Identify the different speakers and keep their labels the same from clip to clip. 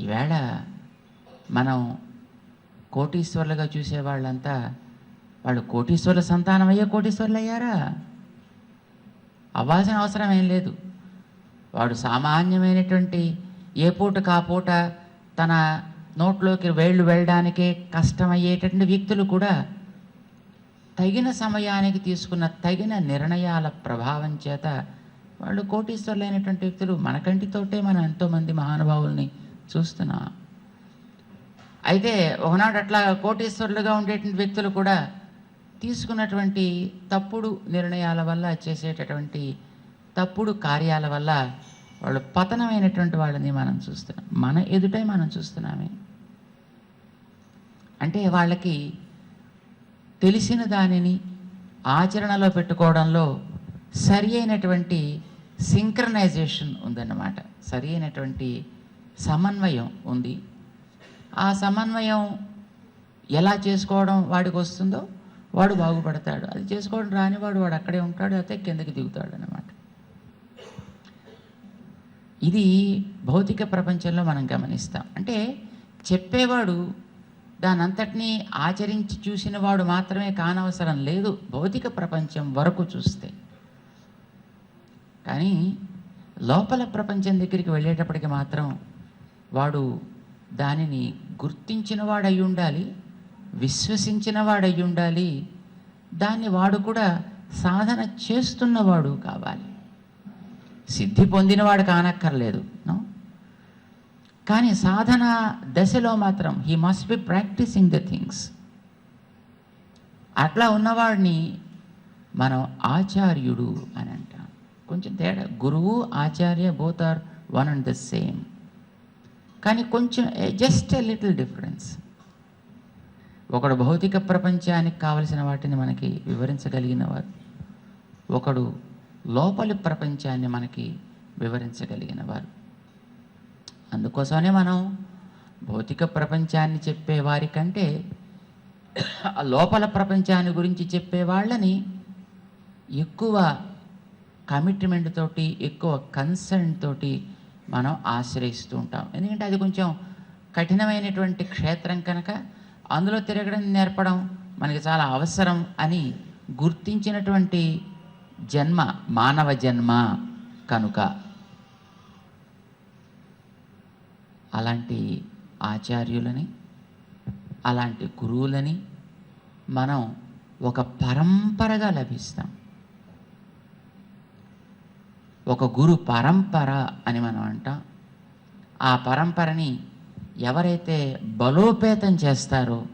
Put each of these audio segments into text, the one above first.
Speaker 1: ఈవేళ మనం కోటీశ్వర్లుగా చూసే వాళ్ళంతా వాళ్ళు కోటీశ్వర్ల సంతానం అయ్యే కోటీశ్వర్లు అయ్యారా అవ్వాల్సిన అవసరం ఏం లేదు. వాడు సామాన్యమైనటువంటి ఏ పూట కాపూట తన నోట్లోకి వేళ్ళు వెళ్ళడానికే కష్టమయ్యేటటువంటి వ్యక్తులు కూడా తగిన సమయానికి తీసుకున్న తగిన నిర్ణయాల ప్రభావం చేత వాళ్ళు కోటీశ్వర్లైనటువంటి వ్యక్తులు. మన కంటితోటే మనం ఎంతోమంది మహానుభావుల్ని చూస్తున్నాం. అయితే ఒకనాడు అట్లా కోటీశ్వరులుగా ఉండేటువంటి వ్యక్తులు కూడా తీసుకున్నటువంటి తప్పుడు నిర్ణయాల వల్ల చేసేటటువంటి తప్పుడు కార్యాల వల్ల వాళ్ళు పతనమైనటువంటి వాళ్ళని మనం చూస్తున్నాం మన ఎదుటే మనం చూస్తున్నామే. అంటే వాళ్ళకి తెలిసిన దానిని ఆచరణలో పెట్టుకోవడంలో సరి అయినటువంటి సింక్రనైజేషన్ ఉందన్నమాట. సరి అయినటువంటి సమన్వయం ఉంది. ఆ సమన్వయం ఎలా చేసుకోవడం వాడికి వస్తుందో వాడు బాగుపడతాడు. అది చేసుకోవడం రానివాడు వాడు అక్కడే ఉంటాడు అయితే కిందకి దిగుతాడు అనమాట ఇది భౌతిక ప్రపంచంలో మనం గమనిస్తాం. అంటే చెప్పేవాడు దానంతటినీ ఆచరించి చూసిన వాడు మాత్రమే కానవసరం లేదు భౌతిక ప్రపంచం వరకు చూస్తే. కానీ లోపల ప్రపంచం దగ్గరికి వెళ్ళేటప్పటికి మాత్రం వాడు దానిని గుర్తించిన వాడయి ఉండాలి విశ్వసించిన వాడయి ఉండాలి దాన్ని వాడు కూడా సాధన చేస్తున్నవాడు కావాలి. సిద్ధి పొందినవాడు కానక్కర్లేదు కానీ సాధన దశలో మాత్రం he must be practising the things అట్లా ఉన్నవాడిని మనం ఆచార్యుడు అని అంటాం. కొంచెం తేడా గురువు ఆచార్య both are one and the same కానీ కొంచెం జస్ట్ ఎ లిటిల్ డిఫరెన్స్ ఒకడు భౌతిక ప్రపంచానికి కావలసిన వాటిని మనకి వివరించగలిగిన వారు. ఒకడు లోపలి ప్రపంచాన్ని మనకి వివరించగలిగిన వారు. అందుకోసమే మనం భౌతిక ప్రపంచాన్ని చెప్పే వారికంటే లోపల ప్రపంచాన్ని గురించి చెప్పే వాళ్ళని ఎక్కువ కమిట్మెంట్ తోటి ఎక్కువ కన్సర్న్ తోటి మనం ఆశ్రయిస్తూ ఉంటాం. ఎందుకంటే అది కొంచెం కఠినమైనటువంటి క్షేత్రం కనుక అందులో తిరగడం నేర్పడం మనకి చాలా అవసరం అని గుర్తించినటువంటి జన్మ మానవ జన్మ కనుక. అలాంటి ఆచార్యులని అలాంటి గురువులని మనం ఒక పరంపరగా లభిస్తాం. ఒక గురు పరంపర అని మనం అంటాం. ఆ పరంపరని ఎవరైతే బలోపేతం చేస్తారో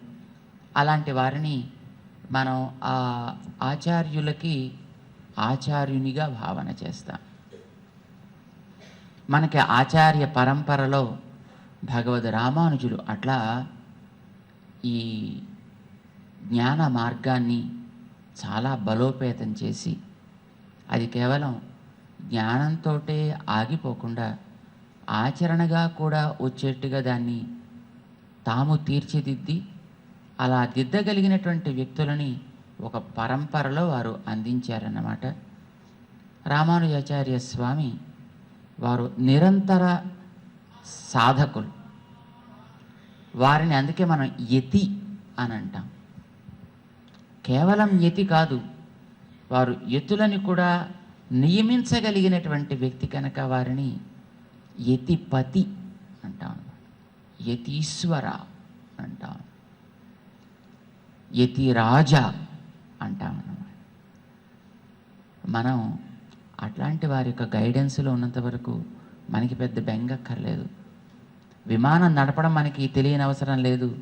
Speaker 1: అలాంటి వారిని మనం ఆ ఆచార్యులకి ఆచార్యునిగా భావన చేస్తాం. మనకి ఆచార్య పరంపరలో భగవద్ రామానుజులు అట్లా ఈ జ్ఞాన మార్గాన్ని చాలా బలోపేతం చేసి అది కేవలం జ్ఞానంతో ఆగిపోకుండా ఆచరణగా కూడా వచ్చేట్టుగా దాన్ని తాము తీర్చిదిద్ది అలా దిద్దగలిగినటువంటి వ్యక్తులని ఒక పరంపరలో వారు అందించారన్నమాట. రామానుజాచార్య స్వామి వారు నిరంతర సాధకులు. వారిని అందుకే మనం యతి అని అంటాం. కేవలం యతి కాదు వారు యతులని కూడా నియమించగలిగినటువంటి వ్యక్తి కనుక వారిని యతిపతి అంటాం యతీశ్వర అంటాం యతిరాజ అంటాం అన్నమాట మనం అట్లాంటి వారి యొక్క గైడెన్స్లో ఉన్నంత వరకు మనకి పెద్ద బెంగక్కర్లేదు విమానం నడపడం మనకి తెలియని అవసరం లేదు.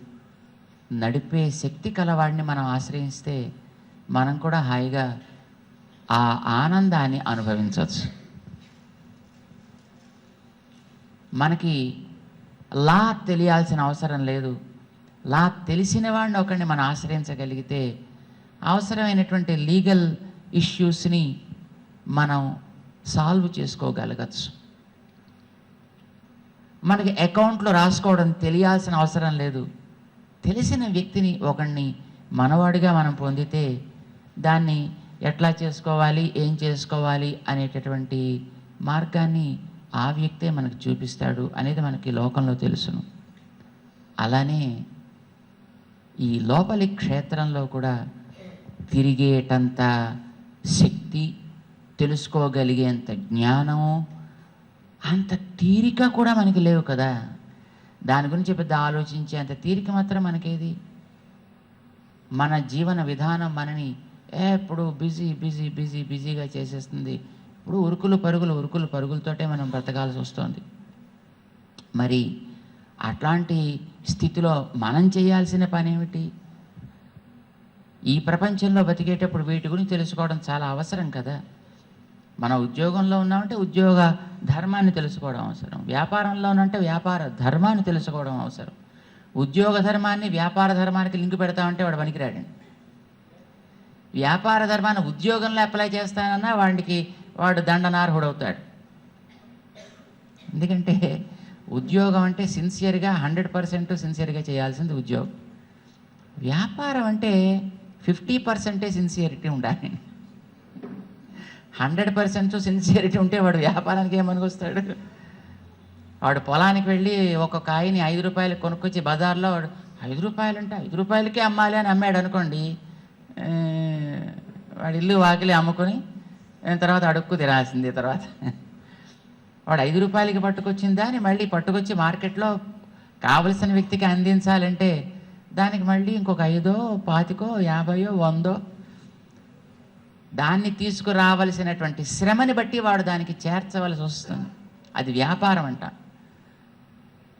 Speaker 1: నడిపే శక్తి కలవాడిని మనం ఆశ్రయిస్తే మనం కూడా హాయిగా ఆ ఆనందాన్ని అనుభవించవచ్చు. మనకి లా తెలియాల్సిన అవసరం లేదు. లా తెలిసిన వాడిని ఒకరిని మనం ఆశ్రయించగలిగితే అవసరమైనటువంటి లీగల్ ఇష్యూస్ని మనం సాల్వ్ చేసుకోగలగచ్చు. మనకి అకౌంట్లో రాసుకోవడం తెలియాల్సిన అవసరం లేదు. తెలిసిన వ్యక్తిని ఒకడిని మనవాడిగా మనం పొందితే దాన్ని ఎట్లా చేసుకోవాలి ఏం చేసుకోవాలి అనేటటువంటి మార్గాన్ని ఆ వ్యక్తే మనకు చూపిస్తాడు అనేది మనకి లోకంలో తెలుసును. అలానే ఈ లోపలి క్షేత్రంలో కూడా తిరిగేటంత శక్తి తెలుసుకోగలిగేంత జ్ఞానం అంత తీరిక కూడా మనకి లేవు కదా. దాని గురించి పెద్ద ఆలోచించే అంత తీరిక మాత్రం మనకేది? మన జీవన విధానం మనని ఎప్పుడు బిజీ బిజీ బిజీ బిజీగా చేసేస్తుంది. ఇప్పుడు ఉరుకులు పరుగులు ఉరుకులు పరుగులతోటే మనం బ్రతకాల్సి వస్తుంది. మరి అట్లాంటి స్థితిలో మనం చేయాల్సిన పని ఏమిటి ఈ ప్రపంచంలో బతికేటప్పుడు వీటి గురించి తెలుసుకోవడం చాలా అవసరం కదా. మన ఉద్యోగంలో ఉన్నామంటే ఉద్యోగ ధర్మాన్ని తెలుసుకోవడం అవసరం. వ్యాపారంలో ఉన్నంటే వ్యాపార ధర్మాన్ని తెలుసుకోవడం అవసరం. ఉద్యోగ ధర్మాన్ని వ్యాపార ధర్మానికి లింక్ పెడతామంటే వాడు పనికిరాడండి. వ్యాపార ధర్మాన్ని ఉద్యోగంలో అప్లై చేస్తానన్నా వాడికి వాడు దండనార్హుడవుతాడు. ఎందుకంటే ఉద్యోగం అంటే సిన్సియర్గా హండ్రెడ్ పర్సెంట్ సిన్సియర్గా చేయాల్సింది ఉద్యోగం. వ్యాపారం అంటే ఫిఫ్టీ పర్సెంటే సిన్సియరిటీ ఉండాలి. హండ్రెడ్ పర్సెంట్ సిన్సియరిటీ ఉంటే వాడు వ్యాపారానికి ఏమనుకొస్తాడు? వాడు పొలానికి వెళ్ళి ఒక కాయని ఐదు రూపాయలు కొనుక్కొచ్చి బజార్లో వాడు ఐదు రూపాయలు అంటే ఐదు రూపాయలకే అమ్మాలి అని అమ్మాడు అనుకోండి వాడి ఇల్లు వాకిలి అమ్ముకొని తర్వాత అడుక్కు తినాల్సింది తర్వాత. వాడు ఐదు రూపాయలకి పట్టుకొచ్చిన దాన్ని మళ్ళీ పట్టుకొచ్చి మార్కెట్లో కావలసిన వ్యక్తికి అందించాలంటే దానికి మళ్ళీ ఇంకొక ఐదో పాతికో యాభయో వందో దాన్ని తీసుకురావలసినటువంటి శ్రమని బట్టి వాడు దానికి చేర్చవలసి వస్తుంది. అది వ్యాపారం అంట.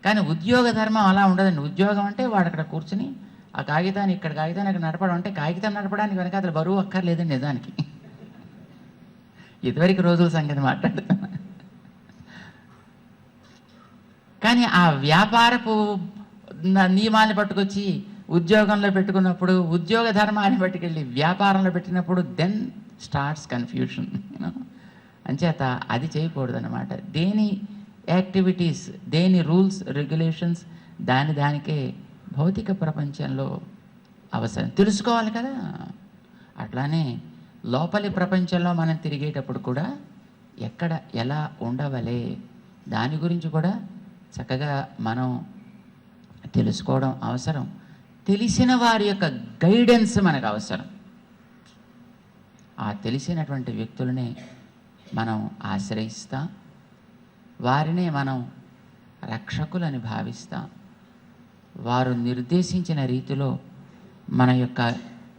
Speaker 1: కానీ ఉద్యోగ ధర్మం అలా ఉండదండి. ఉద్యోగం అంటే వాడు అక్కడ కూర్చుని ఆ కాగితాన్ని ఇక్కడ కాగితాన్ని అక్కడ నడపడం అంటే కాగితం నడపడానికి వెనక అతను బరువు అక్కర్లేదు నిజానికి. ఇదివరకు రోజుల సంగతి మాట్లాడుతున్నా. కానీ ఆ వ్యాపారపు నియమాన్ని పట్టుకొచ్చి ఉద్యోగంలో పెట్టుకున్నప్పుడు ఉద్యోగ ధర్మాన్ని పట్టుకెళ్ళి వ్యాపారంలో పెట్టినప్పుడు దెన్ స్టార్ట్స్ కన్ఫ్యూషన్. అంచేత అది చేయకూడదు అనమాట దేని యాక్టివిటీస్ దేని రూల్స్ రెగ్యులేషన్స్ దాని దానికే భౌతిక ప్రపంచంలో అవసరం. తెలుసుకోవాలి కదా. అట్లానే లోపలి ప్రపంచంలో మనం తిరిగేటప్పుడు కూడా ఎక్కడ ఎలా ఉండవలే దాని గురించి కూడా చక్కగా మనం తెలుసుకోవడం అవసరం. తెలిసిన వారి యొక్క గైడెన్స్ మనకు అవసరం. ఆ తెలిసినటువంటి వ్యక్తులనే మనం ఆశ్రయిస్తాం. వారినే మనం రక్షకులని భావిస్తాం. వారు నిర్దేశించిన రీతిలో మన యొక్క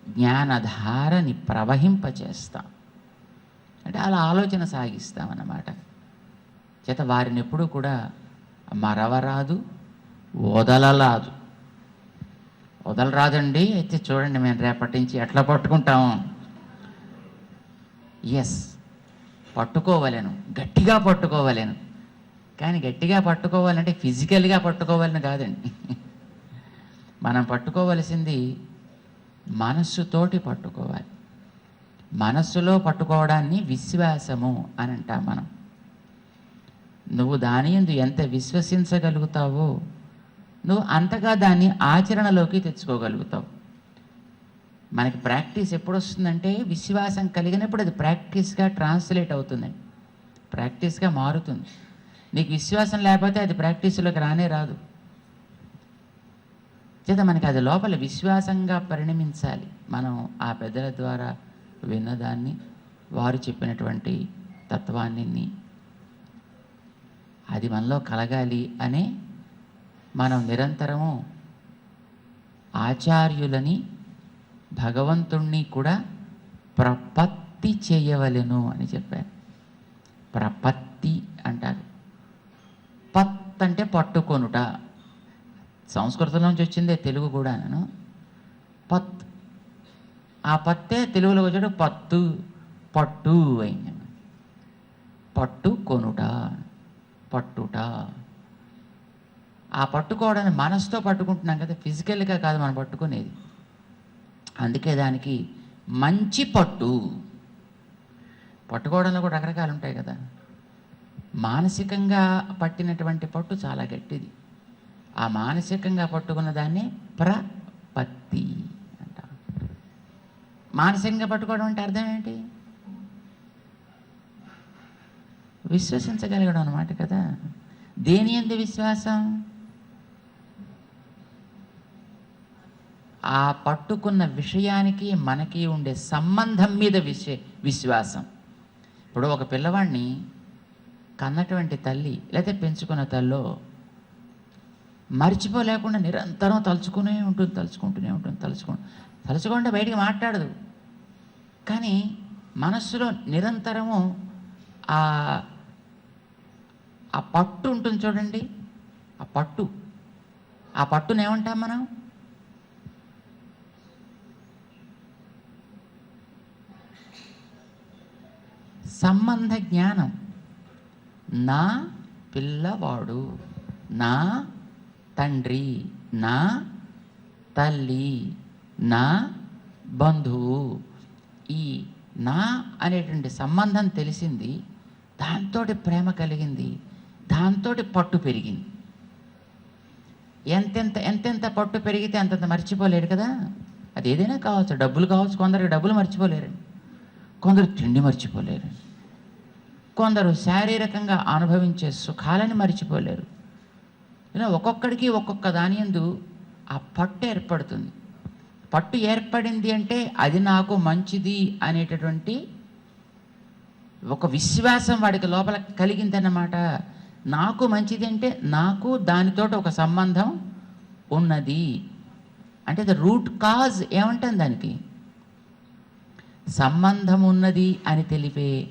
Speaker 1: జ్ఞానధారని ప్రవహింపచేస్తాం. అంటే అలా ఆలోచన సాగిస్తామన్నమాట. చేత వారిని ఎప్పుడూ కూడా మరవరాదు వదలరాదు. వదలరాదండి అయితే చూడండి మేము రేపటి నుంచి ఎట్లా పట్టుకుంటాము ఎస్ పట్టుకోవలేను. గట్టిగా పట్టుకోవలేను. కానీ గట్టిగా పట్టుకోవాలంటే ఫిజికల్గా పట్టుకోవాలని కాదండి. మనం పట్టుకోవలసింది మనస్సుతోటి పట్టుకోవాలి. మనస్సులో పట్టుకోవడాన్ని విశ్వాసము అని అంటాం మనం. నువ్వు దాని ఎందు ఎంత విశ్వసించగలుగుతావో నువ్వు అంతగా దాన్ని ఆచరణలోకి తెచ్చుకోగలుగుతావు. మనకి ప్రాక్టీస్ ఎప్పుడు వస్తుందంటే విశ్వాసం కలిగినప్పుడు అది ప్రాక్టీస్గా ట్రాన్స్లేట్ అవుతుందండి. ప్రాక్టీస్గా మారుతుంది. నీకు విశ్వాసం లేకపోతే అది ప్రాక్టీస్లోకి రానే రాదు. చేత మనకి అది లోపల విశ్వాసంగా పరిణమించాలి. మనం ఆ పెద్దల ద్వారా విన్నదాన్ని వారు చెప్పినటువంటి తత్వాన్ని అది మనలో కలగాలి అనే మనం నిరంతరము ఆచార్యులని భగవంతుణ్ణి కూడా ప్రపత్తి చేయవలెను అని చెప్పారు. ప్రపత్తి అంటారు. పత్ అంటే పట్టుకొనుట. సంస్కృతం నుంచి వచ్చిందే తెలుగు కూడాను. పత్ ఆ పత్తే తెలుగులో వచ్చాడు పత్తు పట్టు అయింది. పట్టు కొనుట పట్టుట. ఆ పట్టుకోవడాన్ని మనసుతో పట్టుకుంటున్నాం కదా ఫిజికల్గా కాదు మనం పట్టుకునేది. అందుకే దానికి మంచి పట్టు. పట్టుకోవడంలో కూడా రకరకాలు ఉంటాయి కదా. మానసికంగా పట్టినటువంటి పట్టు చాలా గట్టిది. ఆ మానసికంగా పట్టుకున్న దాన్ని ప్రపత్తి అంట మానసికంగా పట్టుకోవడం అంటే అర్థం ఏంటి? విశ్వసించగలగడం అన్నమాట కదా. దేని ఎందు విశ్వాసం? ఆ పట్టుకున్న విషయానికి మనకి ఉండే సంబంధం మీద విషయ విశ్వాసం. ఇప్పుడు ఒక పిల్లవాడిని కన్నటువంటి తల్లి లేకపోతే పెంచుకున్న తల్లో మర్చిపోలేకుండా నిరంతరం తలుచుకునే ఉంటుంది తలుచుకుంటూనే ఉంటుంది తలుచుకుంటూ. తలుచుకుంటే బయటికి మాట్లాడదు. కానీ మనస్సులో నిరంతరము ఆ ఆ పట్టు ఉంటుంది చూడండి. ఆ పట్టు. ఆ పట్టును ఏమంటాం మనం? సంబంధ జ్ఞానం. నా పిల్లవాడు నా తండ్రి నా తల్లి నా బంధువు. ఈ నా అనేటువంటి సంబంధం తెలిసింది దాంతో ప్రేమ కలిగింది దాంతో పట్టు పెరిగింది. ఎంతెంత ఎంతెంత పట్టు పెరిగితే అంతంత మర్చిపోలేడు కదా. అది ఏదైనా కావచ్చు డబ్బులు కావచ్చు కొందరికి డబ్బులు మర్చిపోలేరు. కొందరు తిండి మర్చిపోలేరు. కొందరు శారీరకంగా అనుభవించే సుఖాలని మర్చిపోలేరు. ఇలా ఒక్కొక్కడికి ఒక్కొక్క దాని యందు ఆ పట్టు ఏర్పడుతుంది. పట్టు ఏర్పడింది అంటే అది నాకు మంచిది అనేటటువంటి ఒక విశ్వాసం వాడికి లోపల కలిగిందన్నమాట. నాకు మంచిది అంటే నాకు దానితో ఒక సంబంధం ఉన్నది. అంటే ద రూట్ కాజ్ ఏమంటాం దానికి? సంబంధం ఉన్నది అని తెలిపే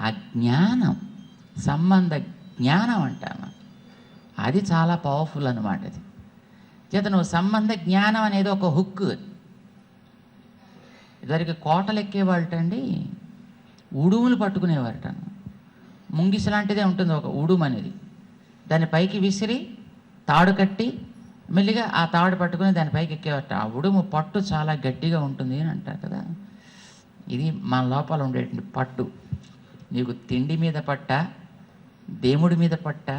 Speaker 1: ఆ జ్ఞానం సంబంధ జ్ఞానం అంటాము. అది చాలా పవర్ఫుల్ అనమాట అది. చేత నువ్వు సంబంధ జ్ఞానం అనేది ఒక హుక్ ఇద్దరికి కోటలు ఎక్కేవాళ్ళటండి ఉడుములు పట్టుకునేవారట ముంగిస లాంటిదే ఉంటుంది ఒక ఉడుము అనేది. దాని పైకి విసిరి తాడు కట్టి మెల్లిగా ఆ తాడు పట్టుకుని దాని పైకి ఎక్కేవారట. ఆ ఉడుము పట్టు చాలా గట్టిగా ఉంటుంది అని అంటారు కదా. ఇది మన లోపల ఉండేటువంటి పట్టు. నీకు తిండి మీద పట్ట దేవుడి మీద పట్ట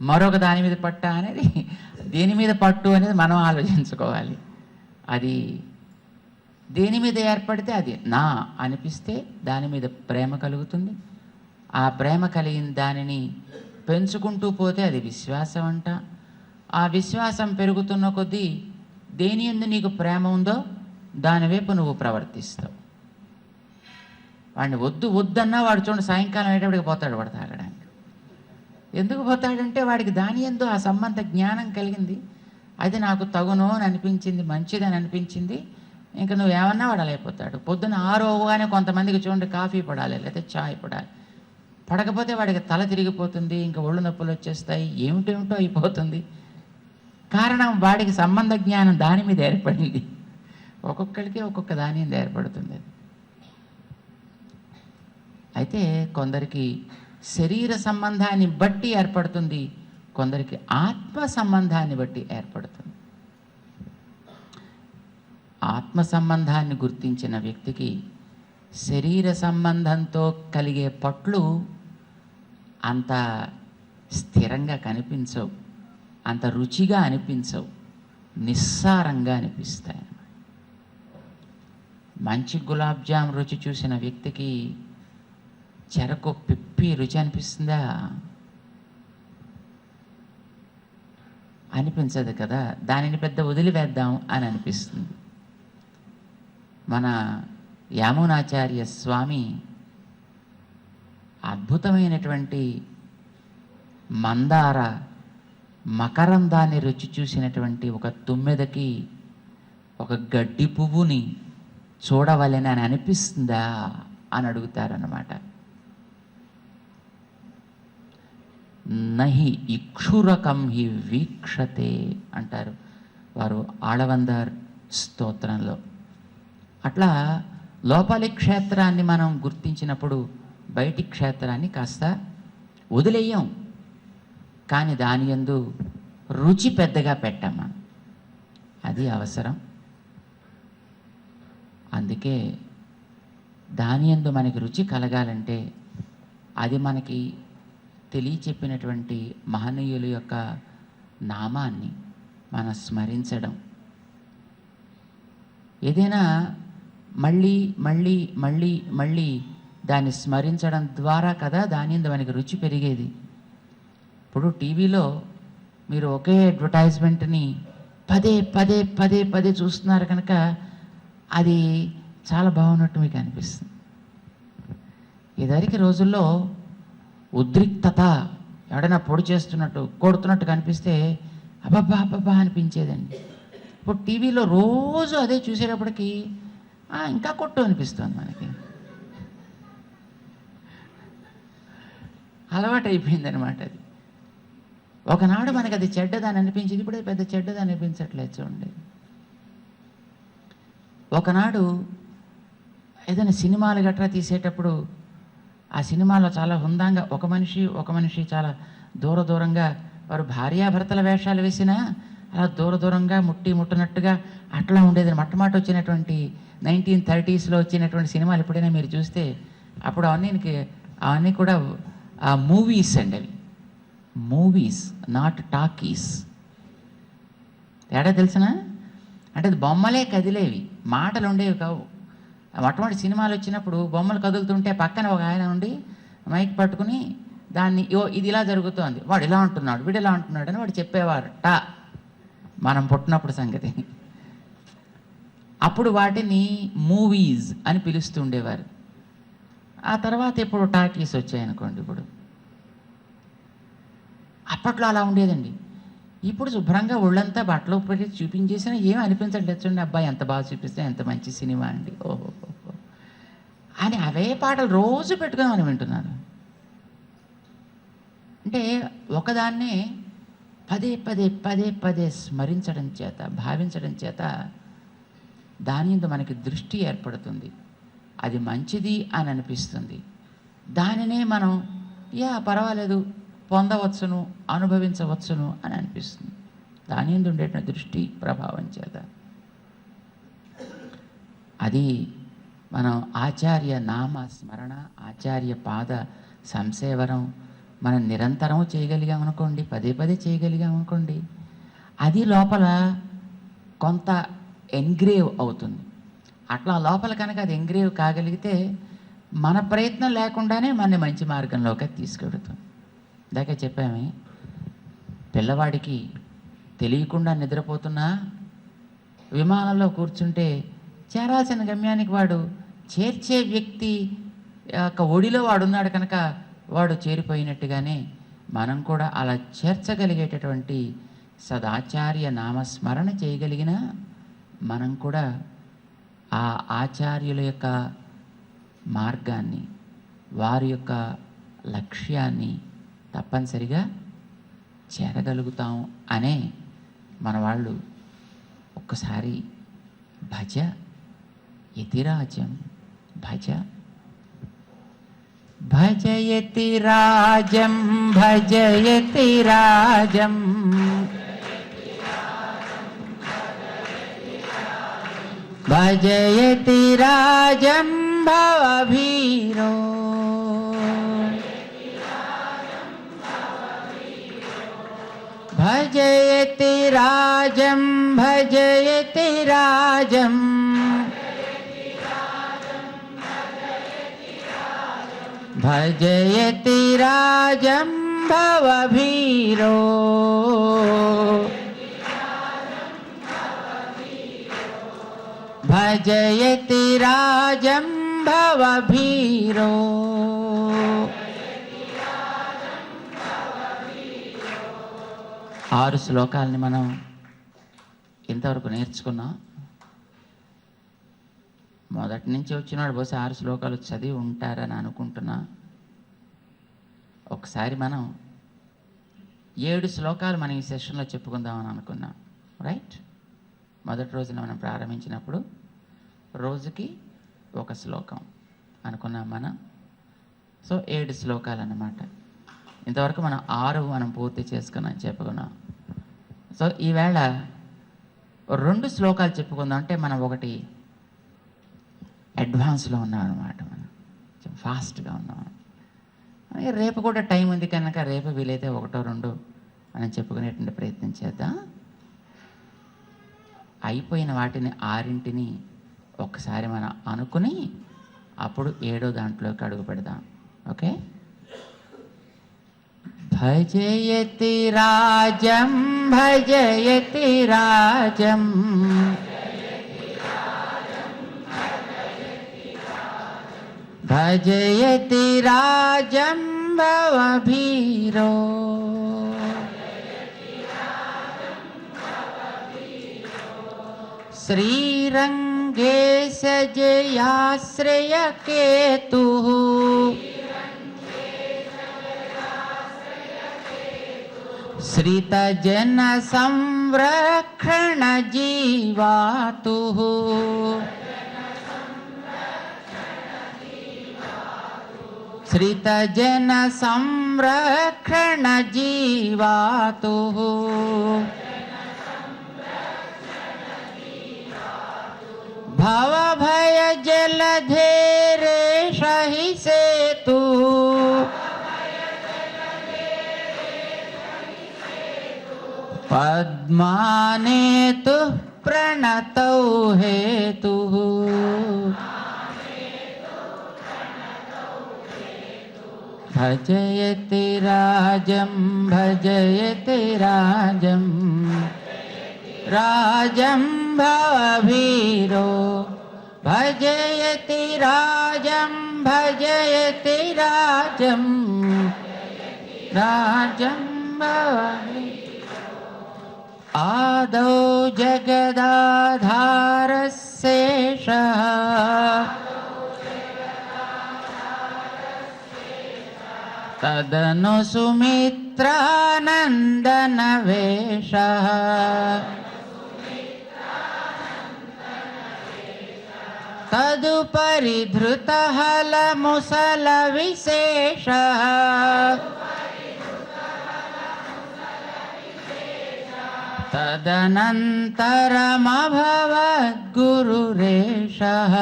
Speaker 1: మరొక దాని మీద పట్ట అనేది దేని మీద పట్టు అనేది మనం ఆలోచించుకోవాలి. అది దేని మీద ఏర్పడితే అది నా అనిపిస్తే దాని మీద ప్రేమ కలుగుతుంది. ఆ ప్రేమ కలిగిన దానిని పెంచుకుంటూ పోతే అది విశ్వాసం అంట. ఆ విశ్వాసం పెరుగుతున్న కొద్దీ దేని ఎందు నీకు ప్రేమ ఉందో దాని వైపు నువ్వు ప్రవర్తిస్తావు. వాడిని వద్దు వద్దన్నా వాడు చూడండి సాయంకాలం అయ్యేటప్పటికి పోతాడు పడతా అక్కడ ఎందుకు పోతాడంటే వాడికి దాని ఎందు ఆ సంబంధ జ్ఞానం కలిగింది. అది నాకు తగును అని అనిపించింది మంచిదని అనిపించింది. ఇంకా నువ్వు ఏమన్నా వాడు పొద్దున ఆరోగానే కొంతమందికి చూడండి కాఫీ పడాలి లేకపోతే చాయ్ పడాలి. పడకపోతే వాడికి తల తిరిగిపోతుంది ఇంకా ఒళ్ళు నొప్పులు వచ్చేస్తాయి ఏమిటేమిటో అయిపోతుంది. కారణం వాడికి సంబంధ జ్ఞానం దాని మీద ఏర్పడింది. ఒక్కొక్కరికి ఒక్కొక్క దాని మీద ఏర్పడుతుంది. అయితే కొందరికి శరీర సంబంధాన్ని బట్టి ఏర్పడుతుంది. కొందరికి ఆత్మ సంబంధాన్ని బట్టి ఏర్పడుతుంది. ఆత్మ సంబంధాన్ని గుర్తించిన వ్యక్తికి శరీర సంబంధంతో కలిగే పట్లు అంత స్థిరంగా కనిపించవు. అంత రుచిగా అనిపించవు. నిస్సారంగా అనిపిస్తాయి మంచి గులాబ్ జామ్ రుచి చూసిన వ్యక్తికి చెరకు పిప్పి రుచి అనిపిస్తుందా? అనిపించదు కదా. దానిని పెద్ద వదిలివేద్దాం అని అనిపిస్తుంది. మన యామునాచార్య స్వామి అద్భుతమైనటువంటి మందార మకరందాన్ని రుచి చూసినటువంటి ఒక తుమ్మెదకి ఒక గడ్డి పువ్వుని చూడవలెనని అని అనిపిస్తుందా అని అడుగుతారన్నమాట. నహి ఇక్షురకం హి వీక్షతే అంటారు వారు ఆళవందర్ స్తోత్రంలో. అట్లా లోపలి క్షేత్రాన్ని మనం గుర్తించినప్పుడు బయటి క్షేత్రాన్ని కాస్త వదిలేయం. కానీ దాని యందు రుచి పెద్దగా పెట్టాం అది అవసరం. అందుకే దాని యందు మనకి రుచి కలగాలంటే అది మనకి తెలియచెప్పినటువంటి మహనీయుల యొక్క నామాన్ని మనం స్మరించడం. ఏదైనా మళ్ళీ మళ్ళీ మళ్ళీ మళ్ళీ దాన్ని స్మరించడం ద్వారా కదా దాని మీద మనకి రుచి పెరిగేది. ఇప్పుడు టీవీలో మీరు ఒకే అడ్వర్టైజ్మెంట్ని పదే పదే పదే పదే చూస్తున్నారు కనుక అది చాలా బాగున్నట్టు మీకు అనిపిస్తుంది. ఇదివరకు రోజుల్లో ఉద్రిక్తత ఎవడైనా పొడి చేస్తున్నట్టు కొడుతున్నట్టు కనిపిస్తే అబ్బబ్బా అబ్బబ్బా అనిపించేదండి. ఇప్పుడు టీవీలో రోజు అదే చూసేటప్పటికి ఇంకా కొట్టు అనిపిస్తుంది మనకి. అలవాటు అయిపోయింది అనమాట అది. ఒకనాడు మనకి అది చెడ్డదని అనిపించింది ఇప్పుడు పెద్ద చెడ్డదని అనిపించట్లేదు చూడండి. ఒకనాడు ఏదైనా సినిమాలు గట్రా తీసేటప్పుడు ఆ సినిమాలో చాలా హుందాంగా ఒక మనిషి ఒక మనిషి చాలా దూర దూరంగా వారు భార్యాభర్తల వేషాలు వేసినా అలా దూర దూరంగా ముట్టి ముట్టనట్టుగా అట్లా ఉండేది. మొట్టమొదటి వచ్చినటువంటి నైన్టీన్ థర్టీస్లో వచ్చినటువంటి సినిమాలు ఎప్పుడైనా మీరు చూస్తే అప్పుడు అవన్నీ అవన్నీ కూడా ఆ మూవీస్ అండి అవి. మూవీస్ నాట్ టాకీస్ తేడా తెలిసిన? అంటే బొమ్మలే కదిలేవి. మాటలు ఉండేవి కావు. మొట్టమొదటి సినిమాలు వచ్చినప్పుడు బొమ్మలు కదులుతుంటే పక్కన ఒక ఆయన ఉండి మైక్ పట్టుకుని దాన్ని ఓ ఇది ఇలా జరుగుతోంది. వాడు ఇలా అంటున్నాడు వీడు ఇలా అంటున్నాడు అని వాడు చెప్పేవారు టా మనం పుట్టినప్పుడు సంగతి. అప్పుడు వాటిని మూవీస్ అని పిలుస్తూ ఉండేవారు. ఆ తర్వాత ఇప్పుడు టాకీస్ వచ్చాయనుకోండి ఇప్పుడు. అప్పట్లో అలా ఉండేదండి. ఇప్పుడు శుభ్రంగా ఒళ్ళంతా బట్టలు పెట్టి చూపించేసినా ఏం అనిపించట్లేదు చూడండి అబ్బాయి ఎంత బాగా చూపిస్తే ఎంత మంచి సినిమా అండి. ఓహో అని అవే పాటలు రోజు పెట్టుకోమని వింటున్నాను. అంటే ఒకదాన్నే పదే పదే పదే పదే స్మరించడం చేత భావించడం చేత దాని మీద మనకి దృష్టి ఏర్పడుతుంది. అది మంచిది అని అనిపిస్తుంది. దానినే మనం యా పర్వాలేదు పొందవచ్చును అనుభవించవచ్చును అని అనిపిస్తుంది. దాని మీద దృష్టి ప్రభావం చేత. అది మనం ఆచార్య నామ స్మరణ ఆచార్య పాద సంసేవరం మనం నిరంతరం చేయగలిగాం అనుకోండి పదే పదే చేయగలిగాం అనుకోండి అది లోపల కొంత ఎంగ్రేవ్ అవుతుంది. అట్లా లోపల కనుక అది ఎంగ్రేవ్ కాగలిగితే మన ప్రయత్నం లేకుండానే మన మంచి మార్గంలోకి తీసుకెడుతుంది ఇందాక చెప్పామే పిల్లవాడికి తెలియకుండా నిద్రపోతున్నా విమానంలో కూర్చుంటే చేరాల్సిన గమ్యానికి వాడు చేర్చే వ్యక్తి యొక్క ఒడిలో వాడున్నాడు కనుక వాడు చేరిపోయినట్టుగానే మనం కూడా అలా చేర్చగలిగేటటువంటి సదాచార్య నామస్మరణ చేయగలిగిన మనం కూడా ఆ ఆచార్యుల యొక్క మార్గాన్ని వారి యొక్క లక్ష్యాన్ని తప్పనిసరిగా చేరగలుగుతాం అనే మన వాళ్ళు ఒక్కసారి భజ యతిరాజం భజ. భజయతి రాజం భజయతి రాజం భజయతి రాజం భవభీరో భజయతి రాజం భజయతి రాజం భజయతి రాజం భవభీరో భజయతి రాజం భవభీరో ఆరు శ్లోకాలని మనం ఇంతవరకు నేర్చుకున్నాం. మొదటి నుంచి వచ్చినాడు బహుశా ఆరు శ్లోకాలు చదివి ఉంటారని అనుకుంటున్నా. ఒకసారి మనం ఏడు శ్లోకాలు మనం ఈ సెషన్లో చెప్పుకుందామని అనుకున్నాం. రైట్? మొదటి రోజున మనం ప్రారంభించినప్పుడు రోజుకి ఒక శ్లోకం అనుకున్నాం మనం. సో ఏడు శ్లోకాలు అన్నమాట ఇంతవరకు మనం ఆరు మనం పూర్తి చేసుకున్నాం చెప్పుకున్నాం. సో ఈవేళ రెండు శ్లోకాలు చెప్పుకుందాం. అంటే మనం ఒకటి అడ్వాన్స్లో ఉన్నాం అనమాట మనం. కొంచెం ఫాస్ట్గా ఉన్నాం. రేపు కూడా టైం ఉంది కనుక రేపు వీలైతే ఒకటో రెండు మనం చెప్పుకునేటువంటి ప్రయత్నం చేద్దాం. అయిపోయిన వాటిని ఆరింటిని ఒక్కసారి మనం అనుకుని అప్పుడు ఏడో దాంట్లోకి అడుగు పెడదాం. ఓకే? भजयति राजम भजयति राजम भजयति राजम भवभीरो। श्रीरङ्गे सजयाश्रयकेतुः कृत जन संरक्षण जीवा तु श्रित जन संरक्षण जीवा तु भय जल धेरे सही से तू पद्मानेतु प्रणतौ हेतुः भजयति राजं, भजयति राजम् राजं भवभीरो भजयति राजं भजयति राजं। राजं भवभीरो आदौ जगदाधारशेषः तदनु सुमित्रानन्दनवेशः तदुपरि धृतहलमुसलविशेषः तदनन्तरमभवद्गुरुरेशः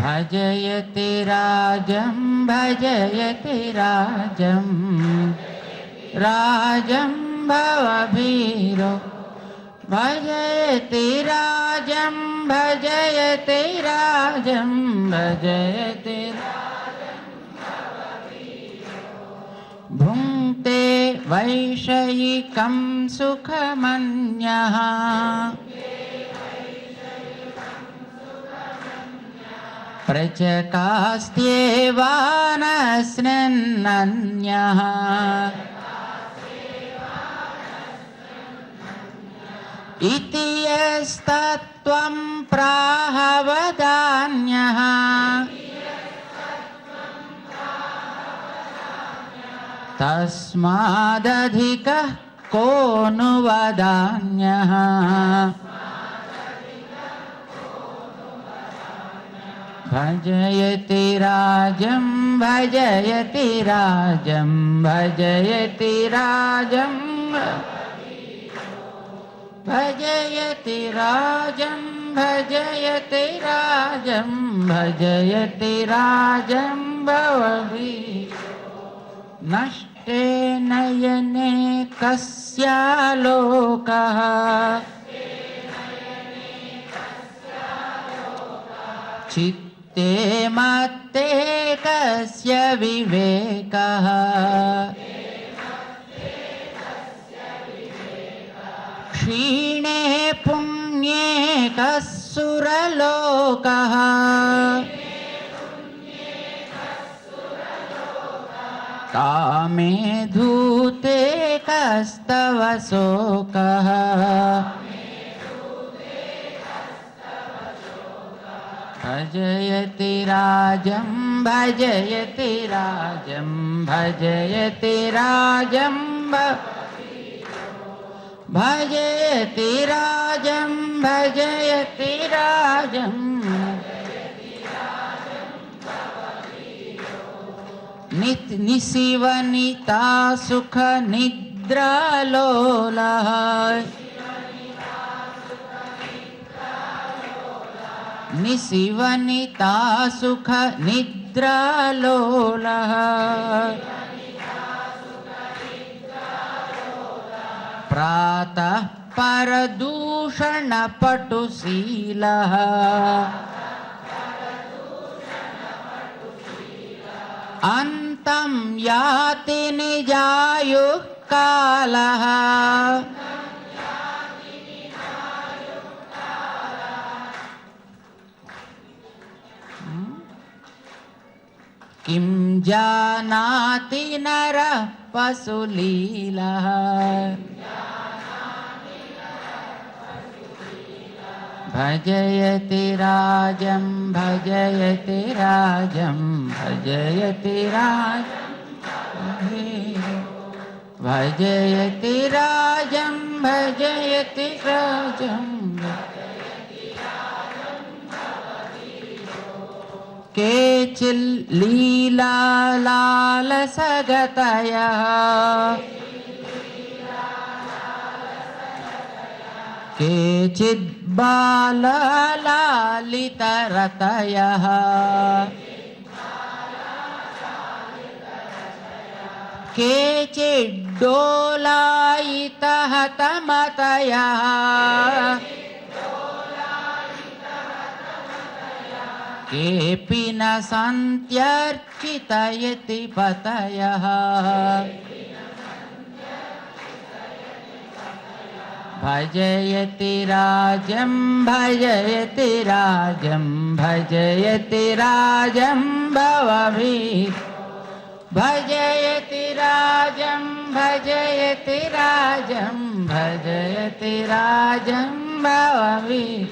Speaker 1: भजयति राजं भजयति राजं। राजं भवभीरो। भजयति राजं भजयति राजं भजयति वैषयिकं सुखमन्यः। प्रचकास्त्येवानस्नन्नन्यः इति यस्तत्त्वं प्राहवदान्यः तस्मादधिकः को नु वदान्यः। भजयति राजं भजयति राजं भजयति राजं। भजयति राजं भजयति राजं भजयति राजं भवभि। नष्टे नयने कस्यालोकः चित्ते मत्ते कस्य विवेकः। क्षीणे पुण्ये कः सुरलोकः कामे धूते कस्तव शोकः भजयति राजं भजयति राजं भजयति राजं भजयति राजं भजयति राजं। नित निशिवनिता सुख निद्रालोलः निशिवनिता सुख निद्रालोलः प्रातः परदूषणपटुशीलः अन्तं याति निजायुः कालः किं जानाति नरः पशुलीलः भजयति राजं भजयति राजं भजयति राज भजयति राजं भजयति राजं। बाललालितरतयः। केचिड्डोलायितः तमतयः केऽपि न सन्त्यर्चित इति पतयः। भजयति राजं भजयति राजं भजयति राजं भवभि। भजयति राजं भजयति राजं भजयति राजं भवभि।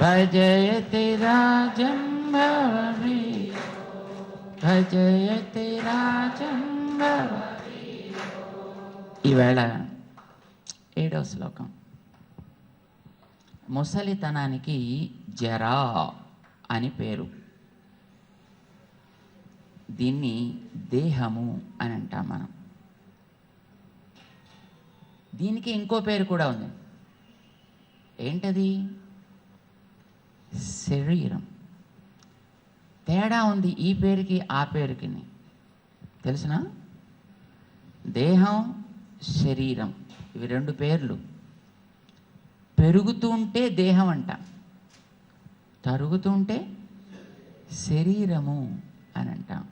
Speaker 1: भजयति राजं भवभि। भजयति राजं भवभि। इवेळ ఏడవ శ్లోకం. ముసలితనానికి జరా అని పేరు. దీన్ని దేహము అని అంటాం మనం. దీనికి ఇంకో పేరు కూడా ఉంది. ఏంటది? శరీరం. తేడా ఉంది ఈ పేరుకి ఆ పేరుకి తెలిసిన? దేహం శరీరం. ఇవి రెండు పేర్లు. పెరుగుతుంటే దేహం అంట. తరుగుతుంటే శరీరము అని అంటాం.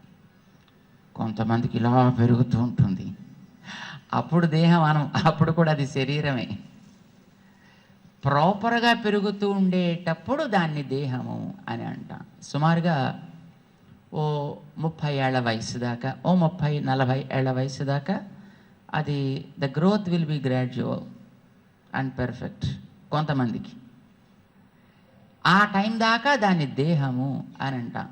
Speaker 1: కొంతమందికి ఇలా పెరుగుతూ ఉంటుంది. అప్పుడు దేహం అనం అప్పుడు కూడా అది శరీరమే. ప్రాపర్గా పెరుగుతూ ఉండేటప్పుడు దాన్ని దేహము అని అంటాం. సుమారుగా ఓ ముప్పై ఏళ్ళ వయసు దాకా ఓ ముప్పై నలభై ఏళ్ళ వయసు దాకా అది the growth will be gradual and perfect కొంతమందికి. ఆ టైం దాకా దాని దేహము అని అంటాం.